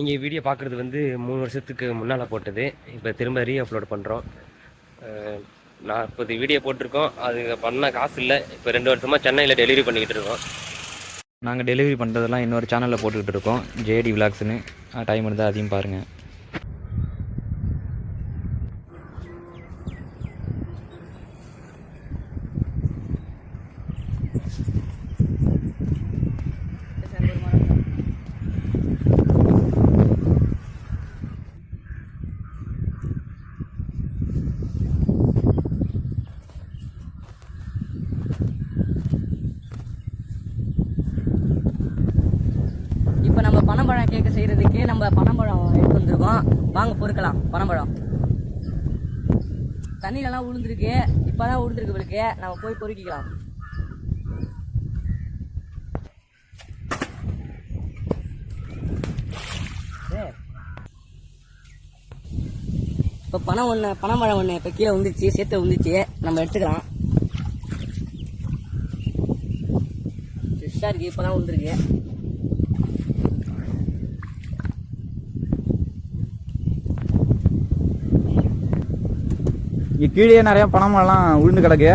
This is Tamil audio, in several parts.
நீங்கள் வீடியோ பார்க்குறது வந்து மூணு வருஷத்துக்கு முன்னால் போட்டது. இப்போ திரும்ப ரீ அப்லோட் பண்ணுறோம் நான் இப்போது வீடியோ போட்டிருக்கோம். அது பண்ண காசு இல்லை. இப்போ ரெண்டு வருஷமாக சென்னையில் டெலிவரி பண்ணிக்கிட்டு இருக்கோம். நாங்கள் டெலிவரி பண்ணுறதெல்லாம் இன்னொரு சேனலில் போட்டுக்கிட்டு இருக்கோம். ஜேடி விலாக்ஸ்னு டைம் இருந்தால் அதையும் பாருங்கள் இப்போ நம்ம பனம்பழம் கேக்கு செய்யறதுக்கு நம்ம பனம்பழம் எடுத்து வந்திருக்கோம் வாங்க பொறுக்கலாம். பனம்பழம். தண்ணியிலலாம் உளுந்துருக்கு. இப்போதான் உளுந்துருக்கு இவளுக்கு. நம்ம போய் பொறுக்கிக்கலாம். இப்போ பணம் ஒன்று பனைமழை ஒன்று இப்போ கீழே வந்துச்சு சேர்த்து வந்துச்சு நம்ம எடுத்துக்கலாம். ஃப்ரெஷ்ஷாக இருக்குது இப்போ தான் விழுந்துருக்கு கீழே நிறைய பணமெல்லாம் உளுந்து கிடக்கு.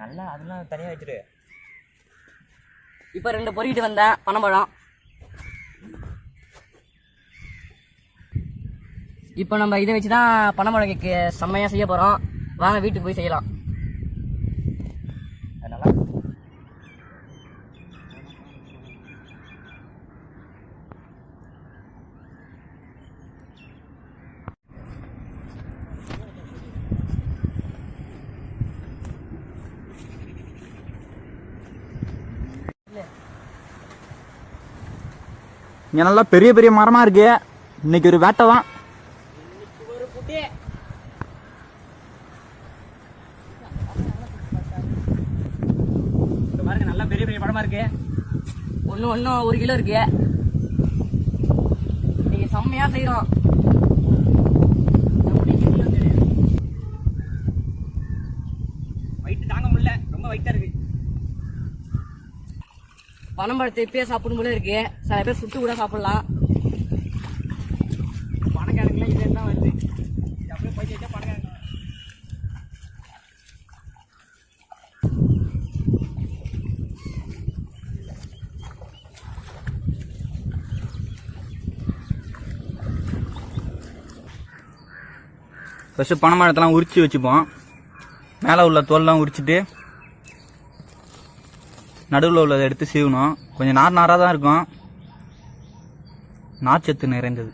நல்லா அதெல்லாம் தனியாக வச்சுரு. இப்போ ரெண்டு பொறிக்கிட்டு வந்தேன் பனம்பழம். இப்போ நம்ம இதை வச்சு தான் பனம்பழம் கேக்கு செம்மையாக செய்ய போகிறோம் வாங்க வீட்டுக்கு போய் செய்யலாம். இங்கே நல்லா பெரிய பெரிய மரமாக இருக்கு. இன்னைக்கு ஒரு வேட்டை தான். பாருங்க நல்லா பெரிய பெரிய படமா இருக்கு. ஒன்று ஒன்றும் ஒரு கிலோ இருக்கு. இன்னைக்கு செம்மையாக செய்கிறோம் வயிற்று தாங்க முடியல. ரொம்ப வயிற்றா இருக்கு. பனம்பழத்தை இப்பயே சாப்பிடும் போல இருக்கு. சில பேர் சுட்டு கூட சாப்பிடலாம். பணக்காரங்களாம் இதே தான் வருது அப்படியே போய் வச்சா பணக்காரங்க. ஃபஸ்ட்டு பனைமரத்தெல்லாம் உரிச்சு வச்சுப்போம். மேலே உள்ள தோல்லாம் உரிச்சிட்டு நடுவில் உள்ளதை எடுத்து சீவணும். கொஞ்சம் நார் நாராக தான் இருக்கும். நார்ச்சத்து நிறைந்தது.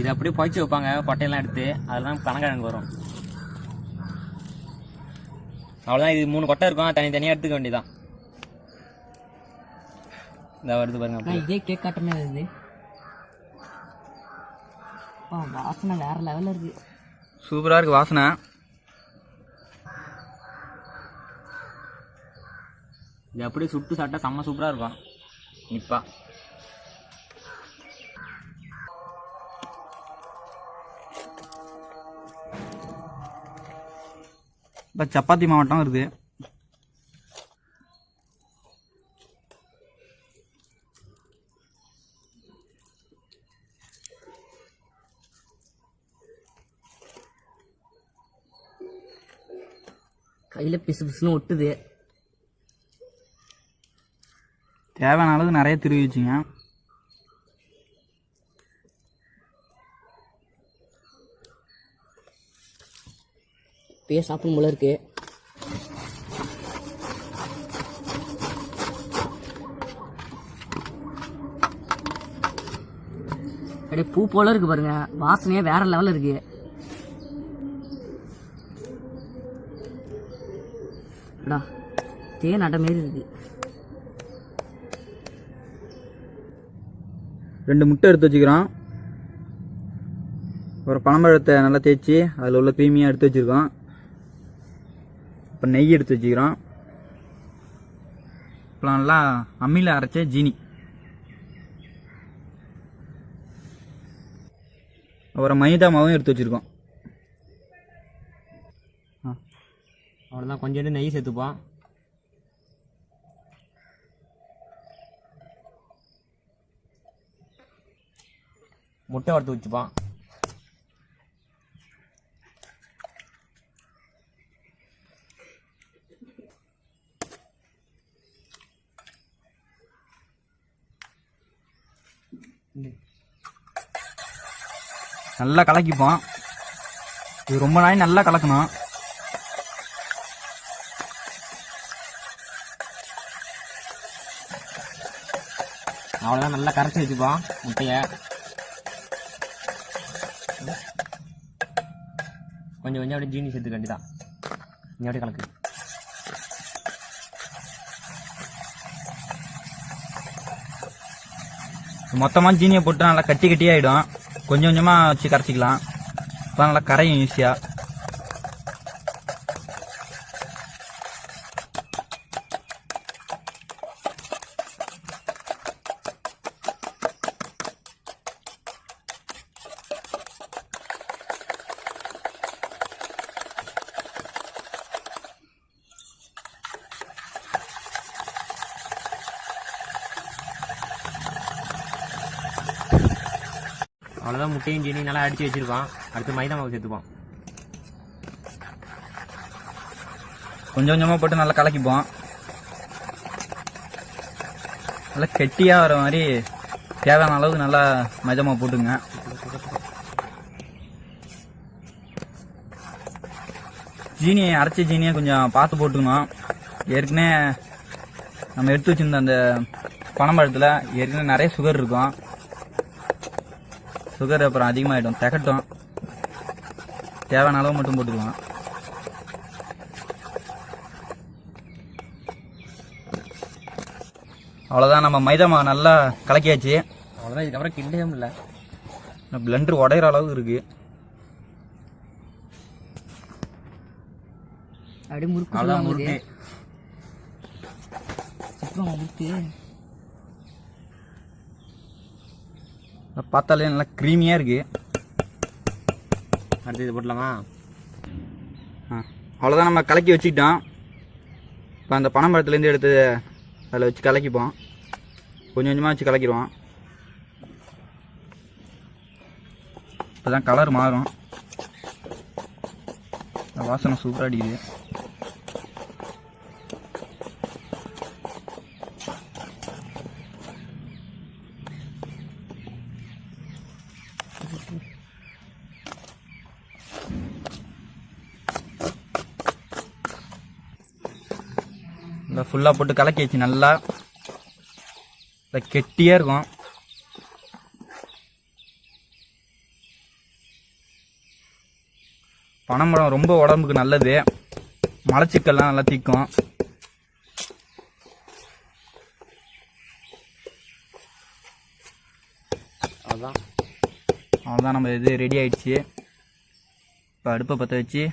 இது அப்படியே புதைச்சி வைப்பாங்க. பட்டையெல்லாம் எடுத்து அதெல்லாம் கணக்கிழங்கு வரும். அவ்வளோதான் இது மூணு கொட்டை இருக்கும். தனித்தனியாக எடுத்துக்க வேண்டியதான் இந்த வருது பாருங்க இதே கேக் காட்டமே வருது அப்பா, வாசனை வேற லெவலில் இருக்கு. சூப்பராக இருக்குது வாசனை. இது அப்படியே சுட்டு சாப்பிட்டா செம்ம சூப்பராக இருக்கும். நிப்பா. இப்போ சப்பாத்தி மாவட்டம் வருது. கையில் பிசு பிசுன்னு ஒட்டுது. தேவையான அளவு நிறைய திருவி வச்சுங்க. இப்பயே சாப்பிடும் போல இருக்கு. அப்படியே பூ போல இருக்கு பாருங்க. வாசனையே வேற லெவலில் இருக்கு. அடா, தேன் அடை மாரி இருக்கு. ரெண்டு முட்டை எடுத்து வச்சுக்கிறோம். ஒரு பனம்பழத்தை நல்லா தேய்ச்சி அதில் உள்ள தூய்மையாக எடுத்து வச்சுருக்கோம். இப்போ நெய் எடுத்து வச்சுக்கிறோம். இப்போ நல்லா அம்மியில் அரைச்ச ஜீனி. அப்புறம் மைதா மாவும் எடுத்து வச்சுருக்கோம். அவ்வளோதான் கொஞ்சோண்டு நெய் சேர்த்துப்போம். முட்டை வறுத்து வச்சுப்போம் நல்லா கலக்கிப்போம் இது ரொம்ப நாள் நல்லா கலக்கணும் அவ்வளோதான் நல்லா கரைச்சி வச்சுப்போம் முட்டையை. கொஞ்சம் கொஞ்சம் அப்படியே ஜீனி சேர்த்துக்க வேண்டியதான் நீ அப்படியே கலக்கு. மொத்தமாக ஜீனியை போட்டு நல்லா கட்டி கட்டி ஆகிடும் கொஞ்சம் கொஞ்சமாக வச்சு கரைச்சிக்கலாம். இப்போ நல்லா கரையும் ஈஸியாக அவ்வளோதான் முட்டையும் ஜீனி நல்லா அடித்து வச்சுருக்கோம் அடுத்து மைதா மாவு சேர்த்துப்போம் கொஞ்சம் கொஞ்சமாக போட்டு நல்லா கலக்கிப்போம். நல்லா கெட்டியாக வர மாதிரி தேவையான அளவுக்கு நல்லா மைதமாக போட்டுங்க. ஜீனி அரைச்ச ஜீனியை கொஞ்சம் பார்த்து போட்டுக்கணும். ஏற்கனவே நம்ம எடுத்து வச்சிருந்த அந்த பனம்பழத்தில் ஏற்கனவே நிறைய சுகர் இருக்கும். சுகர் அப்புறம் அதிகமாகிடும் திகட்டும். தேவையான அளவு மட்டும் போட்டுக்கலாம். அவ்வளோதான் நம்ம மைதா மாவு நல்லா கலக்கியாச்சு. அவ்வளோதான் இதுக்கப்புறம் கிண்டவே முடியல. பிளண்டர் உடையிற அளவுக்கு இருக்கு. அப்படியே முறுக்கு முறுக்கு சுற்றுவாங்க முறுக்கு பார்த்தாலே நல்லா க்ரீமியாக இருக்கு. அடுத்து இது போட்டலாமா ஆ. அவ்வளோதான் நம்ம கலக்கி வச்சுக்கிட்டோம். இப்போ அந்த பனம்பழத்துலேருந்து எடுத்து அதில் வச்சு கலக்கிப்போம். கொஞ்சம் கொஞ்சமாக வச்சு கலக்கிடுவோம். இப்போ தான் கலர் மாறும். வாசனை சூப்பராக அடிக்குது. இந்த ஃபுல்லாக போட்டு கலக்கி வச்சு நல்லா இந்த கெட்டியாக இருக்கும். பனைமரம் ரொம்ப உடம்புக்கு நல்லது. மலச்சிக்கல்லாம் நல்லா தீக்கும். அவ்வளோதான் அவ்வளோதான் நம்ம இது ரெடி ஆயிடுச்சு. இப்போ அடுப்பை பற்ற வச்சு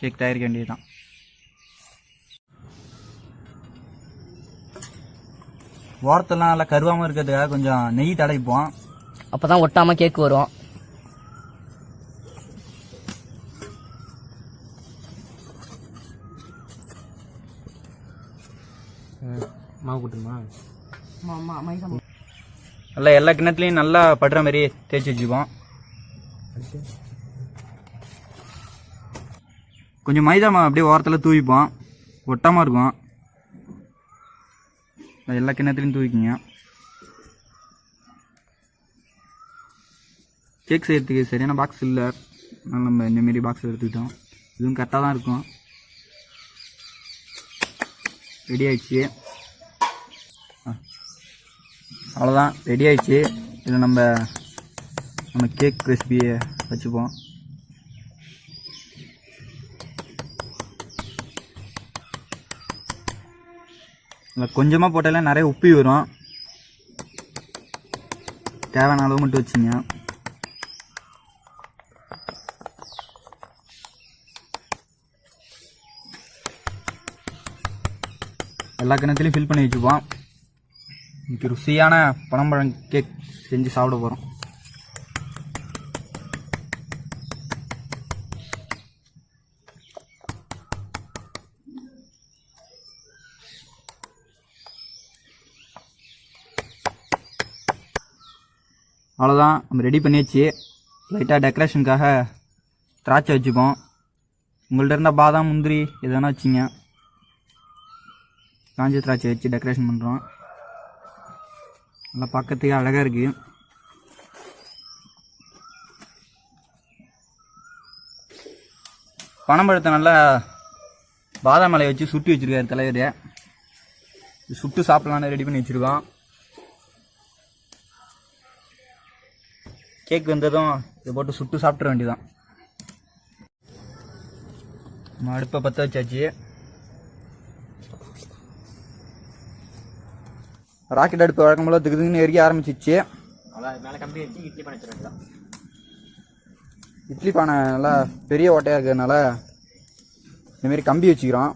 கேக் தயாரிக்க வேண்டியதுதான். ஓரத்தெல்லாம் நல்லா கருவாமல் இருக்கிறதுக்காக கொஞ்சம் நெய் தடவிப்போம். அப்பதான் ஒட்டாம கேக் வரும். மாவு மைதா நல்லா எல்லா கிண்ணத்துலையும் நல்லா படுற மாதிரி தேய்ச்சி வச்சுப்போம் கொஞ்சம் மைதா மாவு அப்படியே ஓரத்தில் தூவிப்போம். ஒட்டாமல் இருக்கும். எல்லா கிணத்துலையும் தூக்கிங்க கேக் செய்யறதுக்கு சரியான பாக்ஸ் இல்லை. அதனால் நம்ம இந்தமாரி பாக்ஸ் எடுத்துக்கிட்டோம். இதுவும் கரெக்டாக தான் இருக்கும். ரெடி ஆயிடுச்சு. அவ்வளோதான் ரெடி ஆயிடுச்சு. இதில் நம்ம நம்ம கேக் ரெசிபியை வச்சுப்போம். இதில் கொஞ்சமாக போட்டாலே நிறைய உப்பி வரும். தேவையான அளவு மட்டும் வச்சுங்க. எல்லா கிணத்துலையும் ஃபில் பண்ணி வச்சுப்போம். இன்றைக்கி ருசியான பனம்பழம் கேக் செஞ்சு சாப்பிட போகிறோம் அவ்வளோதான் நம்ம ரெடி பண்ணியாச்சு. லைட்டாக டெக்கரேஷனுக்காக திராட்சை வச்சுப்போம். உங்கள்கிட்ட இருந்தால் பாதாம் முந்திரி எது வேணால் வச்சிங்க. காஞ்ச திராட்சை வச்சு டெக்கரேஷன் பண்ணுறோம் நல்லா பார்க்கறதுக்கு அழகாக இருக்குது பனம்பழத்தை நல்லா பாதாம் மலையை வச்சு சுட்டி வச்சுருக்காரு தலைவர். சுட்டு சாப்பிட்லான்னு ரெடி பண்ணி வச்சுருக்கோம். கேக் வந்ததும் இதை போட்டு சுட்டு சாப்பிட்ற வேண்டியதான் அடுப்பை பற்ற வச்சாச்சு. ராக்கெட் அடுப்பு வழக்கம் போல திகுதுன்னு எரிக்க ஆரம்பிச்சிச்சு. இட்லி பானை நல்லா பெரிய ஓட்டையாக இருக்கிறதுனால இந்தமாரி கம்பி வச்சுக்கிறோம்.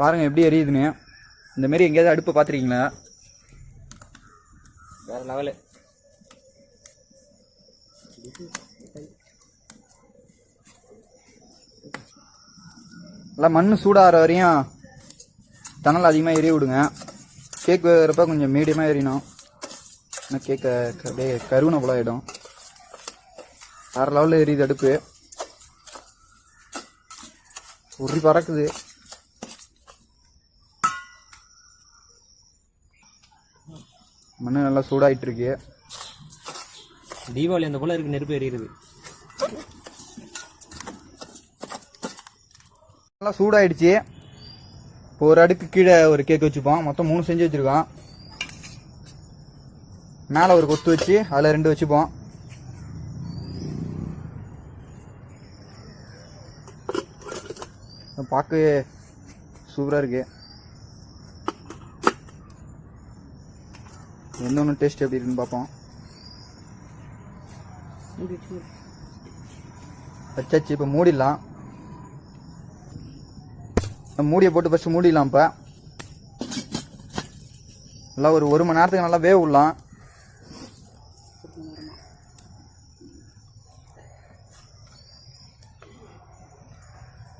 பாருங்கள் எப்படி எரியுதுன்னு. இந்தமாரி எங்கேயாவது அடுப்பை பார்த்துருக்கீங்களா? வேற லெவலு நல்லா மண் சூடாகிற வரையும் தணல் அதிகமாக எரிய விடுங்க. கேக் வேகிறப்ப கொஞ்சம் மீடியமாக எரியணும். ஆனால் கேக்கை அப்படியே கருவின போல ஆகிடும் வேறு லெவலில் எரியுது அடுப்பு. உறி பறக்குது. மண் நல்லா சூடாகிட்டு இருக்கு. தீபாவளி அந்த போல இருக்கு நெருப்பு எரியுது நல்லா சூடாயிடுச்சு. இப்போ ஒரு அடுக்கு கீழே ஒரு கேக் வச்சுப்போம். மொத்தம் மூணு செஞ்சு வச்சுருக்கோம். மேலே ஒரு கொத்து வச்சு அதில் ரெண்டு வச்சுப்போம். பார்க்க சூப்பராக இருக்கு. எந்த ஒன்று டேஸ்ட் எப்படி இருக்குன்னு பார்ப்போம். வச்சாச்சு இப்போ மூடிடலாம். மூடியை போட்டு ஃபஸ்ட்டு மூடிடலாம் இப்போ. நல்லா ஒரு ஒரு மணி நேரத்துக்கு நல்லா வேவ் விடலாம்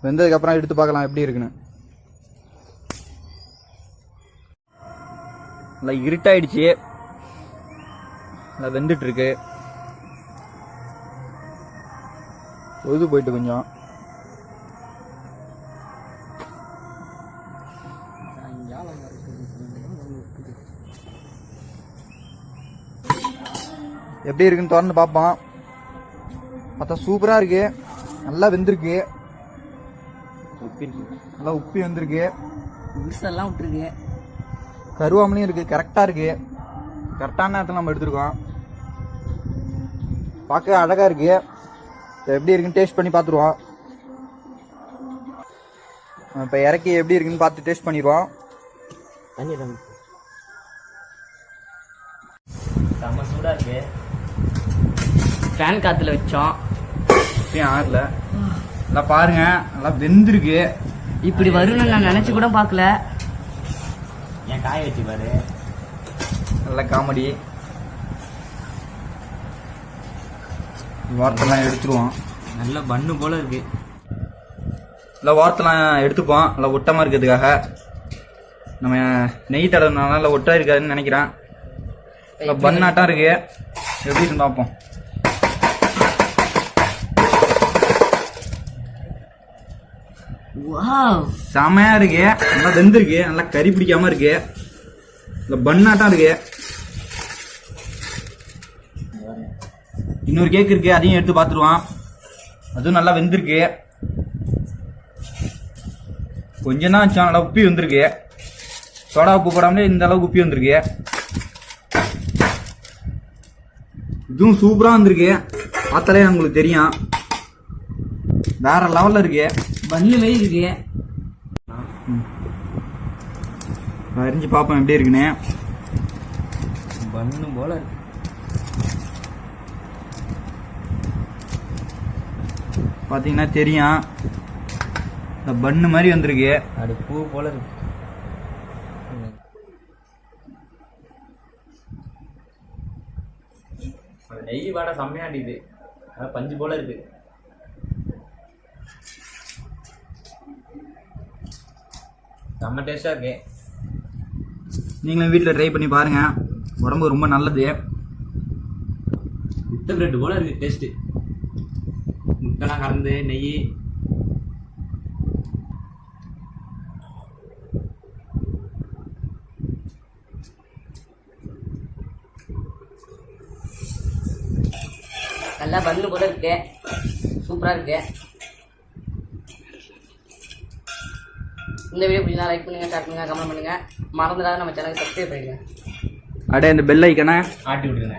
வெந்ததுக்கப்புறம் எடுத்து பார்க்கலாம் எப்படி இருக்குன்னு. நல்லா இருட்டாயிடுச்சு. நல்லா வெந்துட்டுருக்கு. பொழுது போயிட்டு கொஞ்சம். எப்படி இருக்குன்னு திறந்து பார்ப்போம். பார்த்தா சூப்பராக இருக்கு. நல்லா வெந்திருக்கு. நல்லா உப்பி வந்திருக்கு. விசெல்லாம் விட்டுருக்கு கருவாமலையும் இருக்கு. கரெக்டாக இருக்கு. கரெக்டான நேரத்தில் நம்ம எடுத்துருக்கோம். பார்க்க அழகாக இருக்குது எப்படி இருக்குன்னு டேஸ்ட் பண்ணி பார்த்துருவோம். இப்போ இறக்கி எப்படி இருக்குன்னு பார்த்து டேஸ்ட் பண்ணிடுவோம். செம்ம சூடாக இருக்கு. ஃபேன் காத்துல வச்சோம். இப்பயும் ஆறல? நல்லா பாருங்க. நல்லா வெந்திருக்கு. இப்படி வரும்னு நான் நினைச்சு கூட பார்க்கல. ஏன் காய வச்சு பாரு நல்ல காமெடி. வார்த்தைலாம் எடுத்துருவோம் நல்ல பண்ணு போல இருக்கு. இல்லை வார்த்தைலாம் எடுத்துப்போம் நல்லா ஒட்டமாக இருக்கிறதுக்காக. நம்ம நெய் தடவினால நல்லா ஒட்டா இருக்காதுன்னு நினைக்கிறேன். நல்லா பண்ணாட்டம் இருக்கு. எப்படி இருந்து பார்ப்போம். செமையா இருக்கு. நல்லா வெந்திருக்கு நல்லா கறி பிடிக்காம இருக்கு. இல்லை பண்ணாட்டம் இருக்கு. இன்னொரு கேக் இருக்கு அதையும் எடுத்து பார்த்துருவான். அதுவும் நல்லா வெந்திருக்கு. கொஞ்சம் தான் நல்லா உப்பி வந்திருக்கு. சோடா உப்பு போடாமலே இந்த அளவுக்கு உப்பி வந்திருக்கு. இதுவும் சூப்பரா வந்திருக்கு. பார்த்தாலே உங்களுக்கு தெரியும். வேற லெவல்ல இருக்கு. பண்ணு மாரி இருக்கு. அறிஞ்சு பார்ப்போம் எப்படி இருக்குன்னு. பண்ணு போல இருக்கு. பார்த்தீங்கன்னா தெரியும். இந்த பண்ணு மாதிரி வந்திருக்கு. அது பூ போல இருக்கு. நெய் வாடை செம்மையா அடிக்குது அதான் பஞ்சு போல இருக்கு. செம்ம டேஸ்டா இருக்கு. நீங்களும் வீட்டில் ட்ரை பண்ணி பாருங்க. உடம்பு ரொம்ப நல்லது. முட்டை பிரெட் போல இருக்கு டேஸ்ட்டு முட்டைலாம் கலந்து நெய். நல்லா பண்ணு போல இருக்கு சூப்பரா இருக்கு. இந்த வீடியோ பிடிச்சா லைக் பண்ணுங்க ஷேர் பண்ணுங்க கமெண்ட் பண்ணுங்க. மறந்துடாத நம்ம சேனலுக்கு சப்ஸ்கிரைப் பண்ணிடுங்க அப்படியே இந்த பெல் ஐக்கனை ஆட்டி விட்டுருங்க.